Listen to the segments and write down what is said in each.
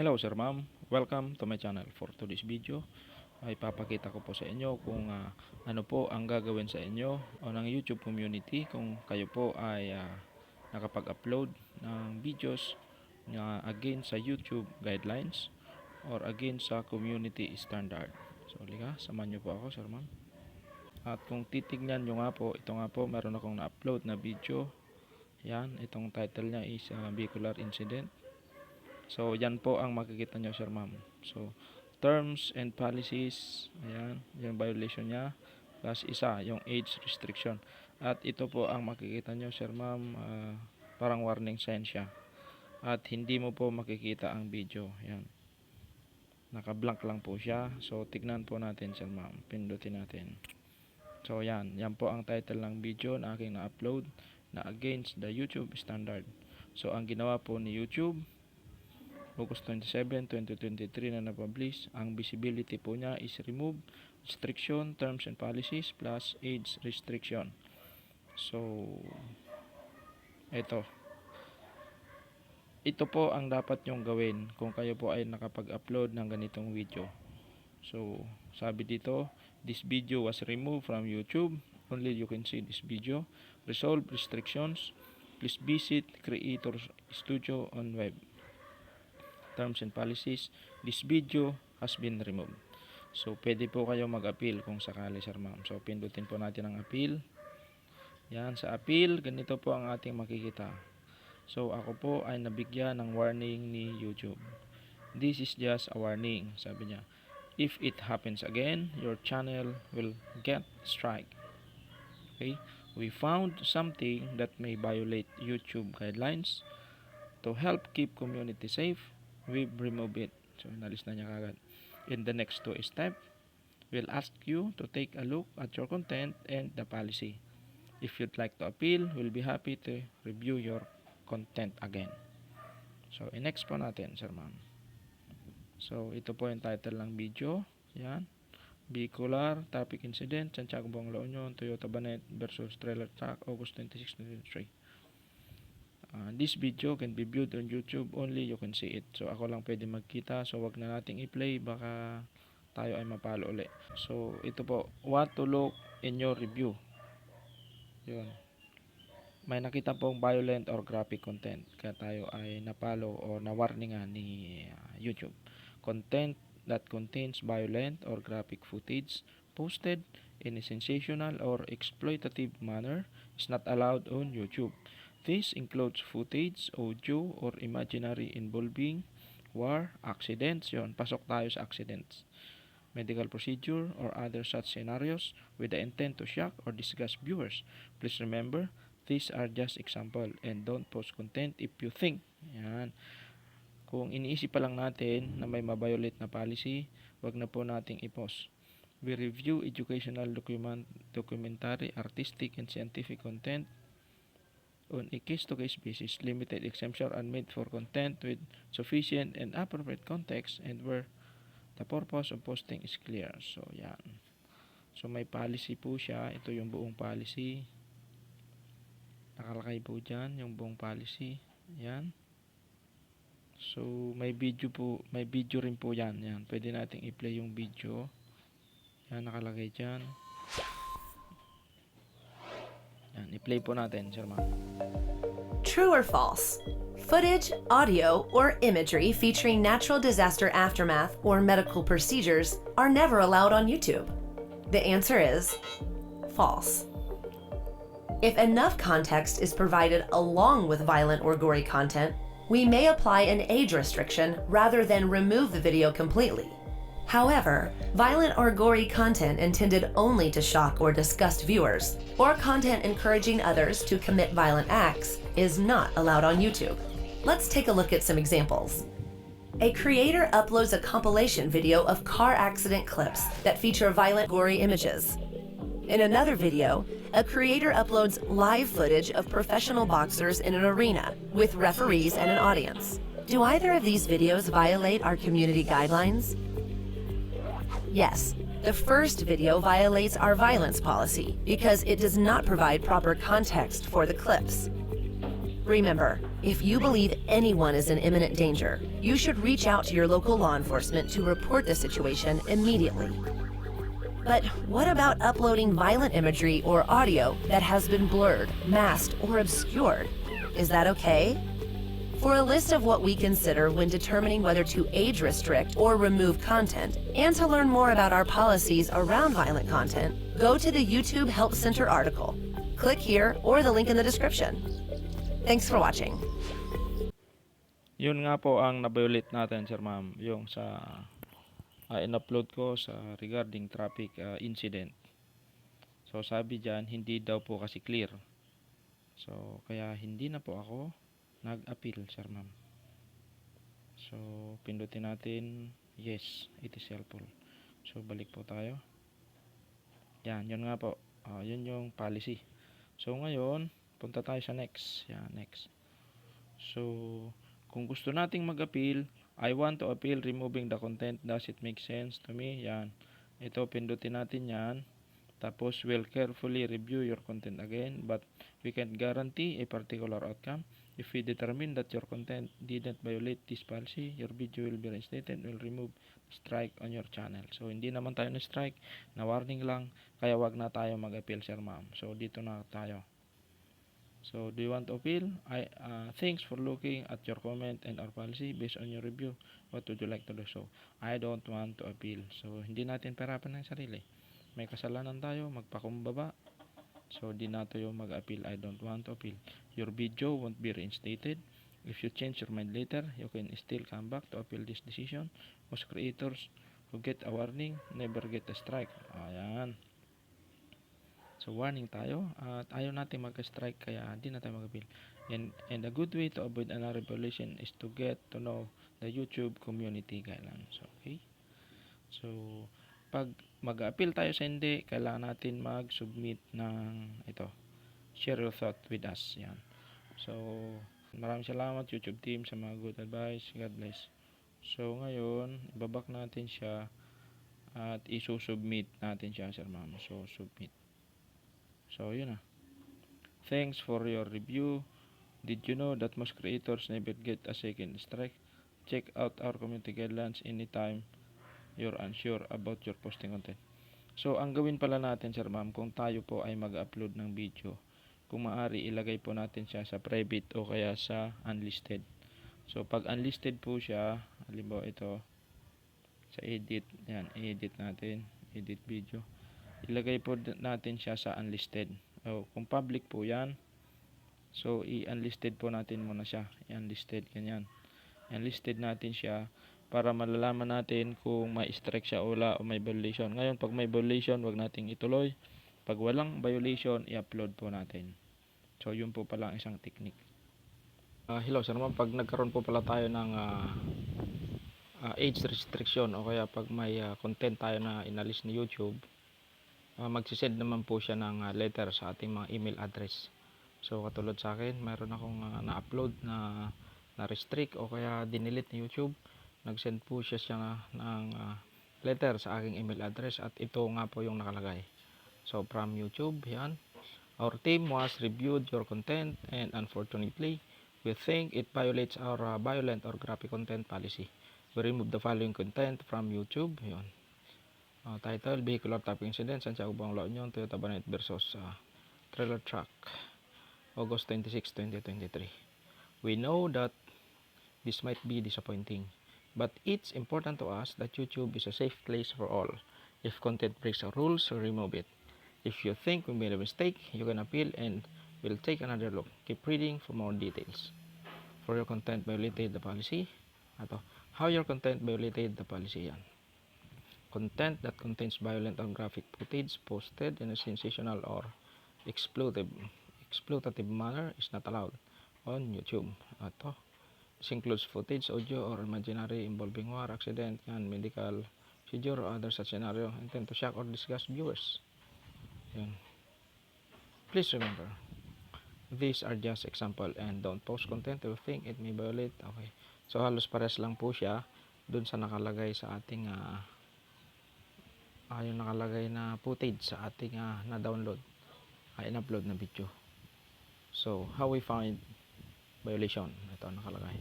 Hello Sir Ma'am, welcome to my channel. For today's video ay papakita ko po sa inyo kung ah, ano po ang gagawin sa inyo o ng YouTube community kung kayo po ay ah, nakapag-upload ng videos na against sa YouTube guidelines or against sa community standard. So liga, samahan niyo po ako Sir Ma'am. At kung titignan nyo nga po, ito nga po meron akong na-upload na video. Yan, itong title niya is ah, Bicular Incident. So, yan po ang makikita nyo, sir ma'am. So, terms and policies, ayan, yung violation niya. Plus isa, yung age restriction. At ito po ang makikita nyo, sir ma'am, ah, parang warning sign siya. At hindi mo po makikita ang video. Yan. Naka-blank lang po siya. So, tignan po natin, sir ma'am. Pindutin natin. So, yan. Yan po ang title ng video na aking na-upload na against the YouTube standard. So, ang ginawa po ni YouTube, August 27, 2023 na na-publish. Ang visibility po niya is remove, restriction, terms and policies, plus age restriction. So, ito. Ito po ang dapat nyong gawin kung kayo po ay nakapag-upload ng ganitong video. So, sabi dito, this video was removed from YouTube. Only you can see this video. Resolve restrictions. Please visit Creator Studio on web terms and policies, this video has been removed. So, pwede po kayo mag-appeal kung sakali, sir ma'am. So, pindutin po natin ang appeal. Yan, sa appeal, ganito po ang ating makikita. So, ako po ay nabigyan ng warning ni YouTube. This is just a warning, sabi niya. If it happens again, your channel will get strike. Okay? We found something that may violate YouTube guidelines. To help keep community safe, we remove it. So, nalis na niya kagad. In the next two step, we'll ask you to take a look at your content and the policy. If you'd like to appeal, we'll be happy to review your content again. So, i-next po natin, sir ma'am. So, ito po yung title ng video. Yan. Bicular Traffic Incident, Santiago Buang La Union, Toyota Banet versus Trailer Truck, August 26, 2023. Uh, this video can be viewed on YouTube only you can see it. So ako lang pwede magkita so wag na nating i-play baka tayo ay mapalo uli. So ito po, what to look in your review. Yun. May nakita pong violent or graphic content kaya tayo ay napalo o na-warningan ni uh, YouTube. Content that contains violent or graphic footage posted in a sensational or exploitative manner is not allowed on YouTube. This includes footage, audio, or imaginary involving war, accidents, yon pasok tayo sa accidents, medical procedure, or other such scenarios with the intent to shock or disgust viewers. Please remember, these are just example and don't post content if you think. Yan. Kung iniisip pa lang natin na may mabiolate na policy, wag na po nating i-post. We review educational document, documentary, artistic, and scientific content on a case-to-case basis. Limited exemption are made for content with sufficient and appropriate context and where the purpose of posting is clear. So, yan. So, may policy po siya. Ito yung buong policy. Nakalakay po dyan yung buong policy. Yan. So, may video po, may video rin po yan. Yan. Pwede nating i-play yung video. Yan, nakalagay dyan. Yan, i-play po natin. True or false? Footage, audio, or imagery featuring natural disaster aftermath or medical procedures are never allowed on YouTube. The answer is false. If enough context is provided along with violent or gory content, we may apply an age restriction rather than remove the video completely. However, violent or gory content intended only to shock or disgust viewers, or content encouraging others to commit violent acts, is not allowed on YouTube. Let's take a look at some examples. A creator uploads a compilation video of car accident clips that feature violent, gory images. In another video, a creator uploads live footage of professional boxers in an arena with referees and an audience. Do either of these videos violate our community guidelines? Yes, the first video violates our violence policy because it does not provide proper context for the clips. Remember, if you believe anyone is in imminent danger, you should reach out to your local law enforcement to report the situation immediately. But what about uploading violent imagery or audio that has been blurred, masked, or obscured? Is that okay? For a list of what we consider when determining whether to age restrict or remove content, and to learn more about our policies around violent content, go to the YouTube Help Center article. Click here or the link in the description. Thanks for watching. Yun nga po ang nabiulit natin, Sir Ma'am, yung sa ah, in-upload ko sa regarding traffic ah, incident. So sabi diyan hindi daw po kasi clear. So kaya hindi na po ako nag-appeal, Sir Ma'am. So pindutin natin yes, it is helpful. So balik po tayo. Yan, yun nga po. Ah, yun yung policy. So ngayon, punta tayo sa next. Yan, next. So kung gusto nating mag-appeal, I want to appeal removing the content. Does it make sense to me? Yan. Ito, pindutin natin yan. Tapos, we'll carefully review your content again, but we can't guarantee a particular outcome. If we determine that your content didn't violate this policy, your video will be reinstated and will remove strike on your channel. So, hindi naman tayo na-strike, na warning lang, kaya wag na tayo mag-appeal, sir ma'am. So, dito na tayo. So, do you want to appeal? I uh, thanks for looking at your comment and our policy based on your review. What would you like to do? So, I don't want to appeal. So, hindi natin perapan ng sarili. May kasalanan tayo, magpakumbaba. So, di na tayo mag-appeal. I don't want to appeal. Your video won't be reinstated. If you change your mind later, you can still come back to appeal this decision. Most creators who get a warning never get a strike. Ayan. So warning tayo at ayaw natin mag-strike kaya hindi na tayo mag-appeal. And, and a good way to avoid another violation is to get to know the YouTube community guidelines. Okay? So, pag mag-appeal tayo sa hindi, kailangan natin mag-submit ng ito. Share your thought with us. Yan. So, maraming salamat YouTube team sa mga good advice. God bless. So, ngayon, ibabak natin siya at isusubmit natin siya, Sir Ma'am. So, submit. So, yun na. Thanks for your review. Did you know that most creators never get a second strike? Check out our community guidelines anytime you're unsure about your posting content. So, ang gawin pala natin, Sir Ma'am, kung tayo po ay mag-upload ng video, kung maaari, ilagay po natin siya sa private o kaya sa unlisted. So, pag unlisted po siya, halimbawa ito, sa edit, yan, edit natin, edit video ilagay po natin siya sa unlisted. O, kung public po yan, so i-unlisted po natin muna siya. I-unlisted, ganyan. Unlisted natin siya para malalaman natin kung may strike siya wala o may violation. Ngayon, pag may violation, wag nating ituloy. Pag walang violation, i-upload po natin. So, yun po pala ang isang technique. Ah, hello, sir ma'am. Pag nagkaroon po pala tayo ng ah, ah, age restriction o kaya pag may ah, content tayo na inalis ni YouTube, uh, magsisend naman po siya ng uh, letter sa ating mga email address. So katulad sa akin, mayroon akong uh, na-upload na na-restrict o kaya dinilit ni YouTube. Nag-send po siya siya ng uh, letter sa aking email address at ito nga po yung nakalagay. So from YouTube, yan. Our team was reviewed your content and unfortunately, we think it violates our uh, violent or graphic content policy. We remove the following content from YouTube. Yun. Uh, title, Vehicular Traffic Incident, Santiago Bang La Union, Toyota Bonnet versus uh, Trailer Truck, August 26, 2023. We know that this might be disappointing, but it's important to us that YouTube is a safe place for all. If content breaks our rules, remove it. If you think we made a mistake, you can appeal and we'll take another look. Keep reading for more details. For your content violated the policy, ato, how your content violated the policy yan content that contains violent or graphic footage posted in a sensational or exploitative, exploitative manner is not allowed on YouTube. Ito, this includes footage, audio, or imaginary involving war, accident, and medical procedure or other such scenario intend to shock or disgust viewers. Yun. Please remember, these are just example and don't post content if you think it may violate. Okay. So halos pares lang po siya dun sa nakalagay sa ating ah, ah, yung nakalagay na footage sa ating ah, na-download, ah, in-upload na video. So, how we find violation. Ito nakalagay.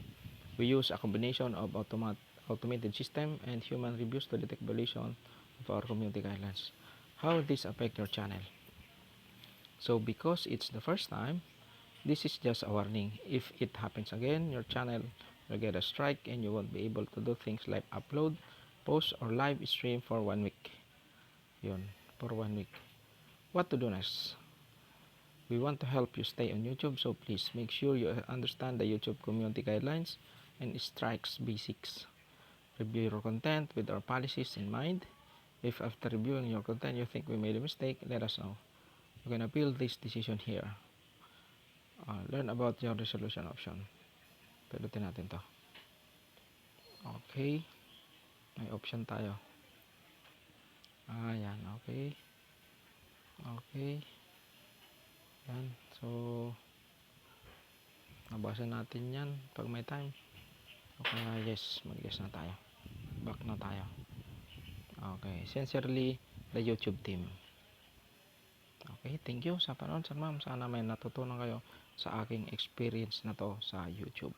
We use a combination of automat automated system and human reviews to detect violation of our community guidelines. How this affect your channel? So because it's the first time, this is just a warning. If it happens again, your channel will get a strike and you won't be able to do things like upload, post, or live stream for one week. Yun, for one week. What to do next? We want to help you stay on YouTube, so please make sure you understand the YouTube community guidelines and strikes basics. Review your content with our policies in mind. If after reviewing your content you think we made a mistake, let us know. You can appeal this decision here. Uh, learn about your resolution option. Pilutin natin to. Okay. May option tayo. Ah, yan. Okay. Okay. So, nabasa natin yan pag may time. Okay, yes. Mag-yes na tayo. Back na tayo. Okay. Sincerely, the YouTube team. Okay, thank you sa panood, sir ma'am. Sana may natutunan kayo sa aking experience na to sa YouTube.